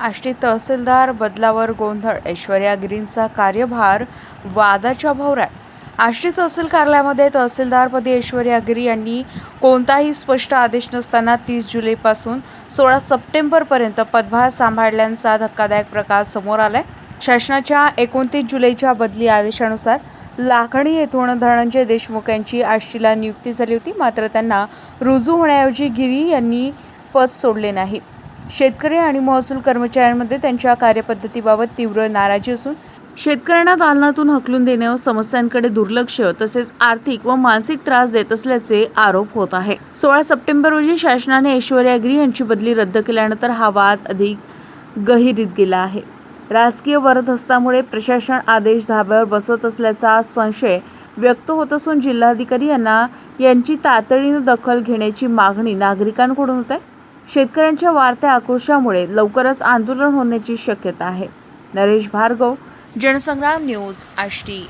आष्टी तहसीलदार बदलावर गोंधळ ऐश्वर्या गिरींचा कार्यभार वादाच्या भोवऱ्यात. आष्टी तहसील कार्यालयामध्ये तहसीलदारपदी ऐश्वर्या गिरी यांनी कोणताही स्पष्ट आदेश नसताना तीस जुलैपासून सोळा सप्टेंबरपर्यंत पदभार सांभाळल्याचा धक्कादायक प्रकार समोर आलाय. शासनाच्या एकोणतीस जुलैच्या बदली आदेशानुसार लाखणी येथून धनंजय देशमुख यांची आष्टीला नियुक्ती झाली होती मात्र त्यांना रुजू होण्याऐवजी गिरी यांनी पद सोडले नाही. शेतकरी आणि महसूल कर्मचाऱ्यांमध्ये त्यांच्या कार्यपद्धतीबाबत तीव्र नाराजी असून शेतकऱ्यांना दालनातून हकलून देणे व समस्यांकडे दुर्लक्ष तसेच आर्थिक व मानसिक त्रास देत असल्याचे आरोप होत आहे. सोळा सप्टेंबर रोजी शासनाने ऐश्वर्या गिरी यांची बदली रद्द केल्यानंतर हा वाद अधिक गहिरीत गेला आहे. राजकीय वरदहस्तामुळे प्रशासन आदेश धाब्यावर बसवत असल्याचा संशय व्यक्त होत असून जिल्हाधिकारी यांना यांची तातडीनं दखल घेण्याची मागणी नागरिकांकडून होत आहे. शेतकऱ्यांच्या वाढत्या आक्रोशामुळे लवकरच आंदोलन होण्याची शक्यता आहे. नरेश भार्गव जनसंग्राम न्यूज आष्टी.